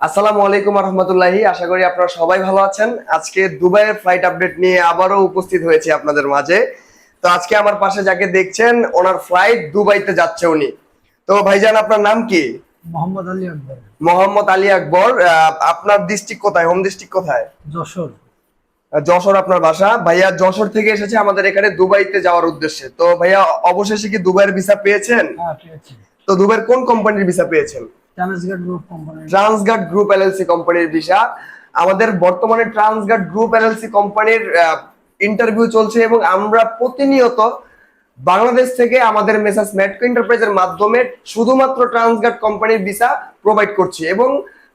আসসালামু আলাইকুম রহমতুল্লাহি আশা করি আপনারা সবাই ভালো আছেন। আজকে দুবাইয়ের ফ্লাইট আপডেট নিয়ে আবারও উপস্থিত হয়েছে আপনাদের মাঝে। তো আজকে আমার পাশে যাকে দেখছেন ওনার ফ্লাইট দুবাইতে যাচ্ছে উনি। তো ভাইজান আপনার নাম কি? মোহাম্মদ আলী আকবর। মোহাম্মদ আলী আকবর আপনার ডিস্ট্রিক্ট কোথায়? হোম ডিস্ট্রিক্ট কোথায়? যশোর। যশোর আপনার বাসা। ভাইয়া যশোর থেকে এসেছে আমাদের এখানে দুবাইতে যাওয়ার উদ্দেশ্যে। তো ভাইয়া অবশেষে কি দুবাইয়ের ভিসা পেয়েছেন? হ্যাঁ তো দুবাইয়ের কোন কোম্পানির ভিসা পেয়েছেন? Transgate group company Transguard group LLC কোম্পানির ভিসা আমাদের বর্তমানে ট্রান্সগার্ড গ্রুপ এলএলসি কোম্পানির ইন্টারভিউ চলছে এবং আমরা প্রতিনিয়ত বাংলাদেশ থেকে আমাদের মেসাস মেটকো এন্টারপ্রাইজের মাধ্যমে শুধুমাত্র ট্রান্সগার্ড কোম্পানির ভিসা প্রোভাইড করছি এবং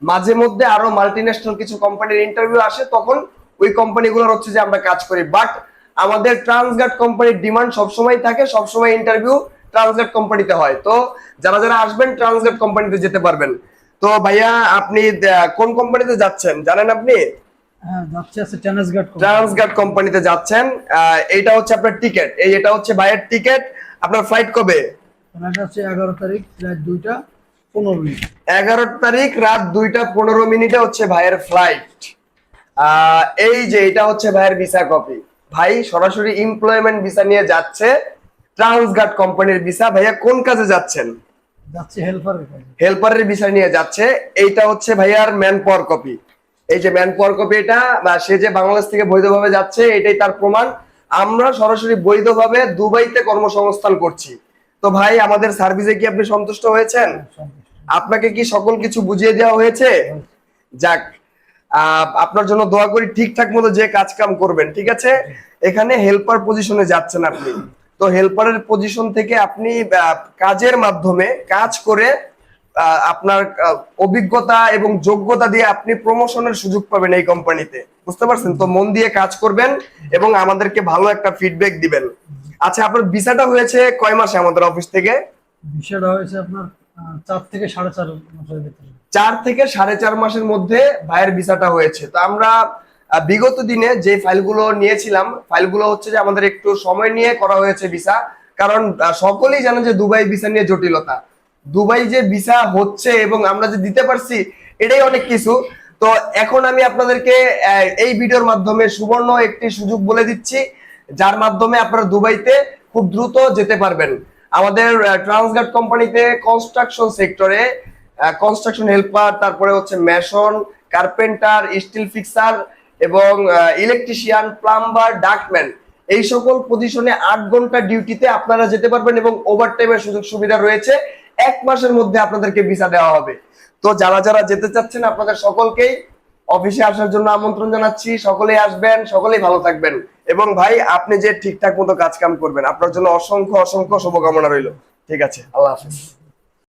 মাঝে মধ্যে আরও মাল্টিন্যাশনাল কিছু কোম্পানির ইন্টারভিউ আসে, তখন ওই কোম্পানিগুলোর হচ্ছে যে আমরা কাজ করি। বাট আমাদের ট্রান্সগার্ড কোম্পানির ডিমান্ড সবসময় থাকে, সবসময় ইন্টারভিউ ট্রান্সগার্ড কোম্পানিতে হয়। তো যারা যারা আসবেন ট্রান্সলেট কোম্পানিতে যেতে পারবেন। তো ভাইয়া আপনি কোন কোম্পানিতে যাচ্ছেন? জানেন আপনি? হ্যাঁ ট্রান্সগার্ড কোম্পানিতে যাচ্ছেন। এইটা হচ্ছে আপনার টিকিট। এই এটা হচ্ছে ভাইয়ের টিকিট। আপনার ফ্লাইট কবে? এগারো তারিখ রাত দুইটা পনেরো মিনিট। এগারো তারিখ রাত দুইটা পনেরো মিনিটে হচ্ছে ভাইয়ের ফ্লাইট। এই যে এটা হচ্ছে ভাইয়ের ভিসা কপি। ভাই সরাসরি এমপ্লয়মেন্ট ভিসা নিয়ে যাচ্ছে। ট্রান্সগার্ড কোম্পানির ভিসা ভাইয়া কোন কাজে যাচ্ছেন? যাচ্ছে হেল্পারের হেল্পারের বিষয় নিয়ে যাচ্ছে। এইটা হচ্ছে ভাইয়ার ম্যান পাওয়ার কপি। এই যে ম্যান পাওয়ার কপি এটা বা সে যে বাংলাদেশ থেকে বৈধভাবে যাচ্ছে এটাই তার প্রমাণ। আমরা সরাসরি বৈধভাবে দুবাইতে কর্মসংস্থান করছি। তো ভাই আমাদের সার্ভিসে কি আপনি সন্তুষ্ট হয়েছেন? আপনাকে কি সকল কিছু বুঝিয়ে দেওয়া হয়েছে? যাক আহ, আপনার জন্য দোয়া করি ঠিকঠাক মতো যে কাজ কাম করবেন ঠিক আছে? এখানে হেল্পার পজিশনে যাচ্ছেন আপনি। তো হেল্পারের পজিশন থেকে আপনি কাজের মাধ্যমে কাজ করে আপনার অভিজ্ঞতা এবং যোগ্যতা দিয়ে আপনি প্রমোশনের সুযোগ পাবেন এই কোম্পানিতে বুঝতে পারছেন? তো মন দিয়ে কাজ করবেন এবং আমাদেরকে ভালো একটা ফিডব্যাক দিবেন। আচ্ছা আপনার ভিসাটা হয়েছে কয় মাসে আমাদের অফিস থেকে? বিষয়টা হয়েছে আপনার চার থেকে সাড়ে চার মাসের ভিতরে। চার থেকে সাড়ে চার মাসের মধ্যে ভাইয়ের ভিসাটা হয়েছে। তো আমরা বিগত দিনে যে ফাইলগুলো নিয়েছিলাম, ফাইলগুলো হচ্ছে যে আমাদের একটু সময় নিয়ে করা হয়েছে ভিসা। কারণ সকলেই জানে যে দুবাই ভিসা নিয়ে জটিলতা। দুবাই যে ভিসা হচ্ছে এবং আমরা যে দিতে পারছি, এটাই অনেক কিছু। তো এখন আমি আপনাদেরকে এই ভিডিওর মাধ্যমে সুবর্ণ একটি সুযোগ বলে দিচ্ছি, যার মাধ্যমে আপনারা দুবাইতে খুব দ্রুত যেতে পারবেন। আমাদের ট্রান্সগার্ড কোম্পানিতে কনস্ট্রাকশন সেক্টরে কনস্ট্রাকশন হেল্পার তারপরে হচ্ছে মেশন কার্পেন্টার স্টিল ফিক্সার এবং ইলেকট্রিশিয়ান প্লাম্বার ডাকম্যান এই সকল পজিশনে আট ঘণ্টা ডিউটিতে আপনারা যেতে পারবেন এবং ওভারটাইমের সুযোগ সুবিধা রয়েছে। এক মাসের মধ্যে আপনাদেরকে ভিসা দেওয়া হবে। তো যারা যারা যেতে চাচ্ছেন, আপনাদের সকলকেই অফিসে আসার জন্য আমন্ত্রণ জানাচ্ছি। সকলেই আসবেন, সকলেই ভালো থাকবেন। এবং ভাই, আপনি যে ঠিকঠাক মতো কাজ কাম করবেন, আপনার জন্য অসংখ্য অসংখ্য শুভকামনা রইল। ঠিক আছে, আল্লাহ হাফিজ।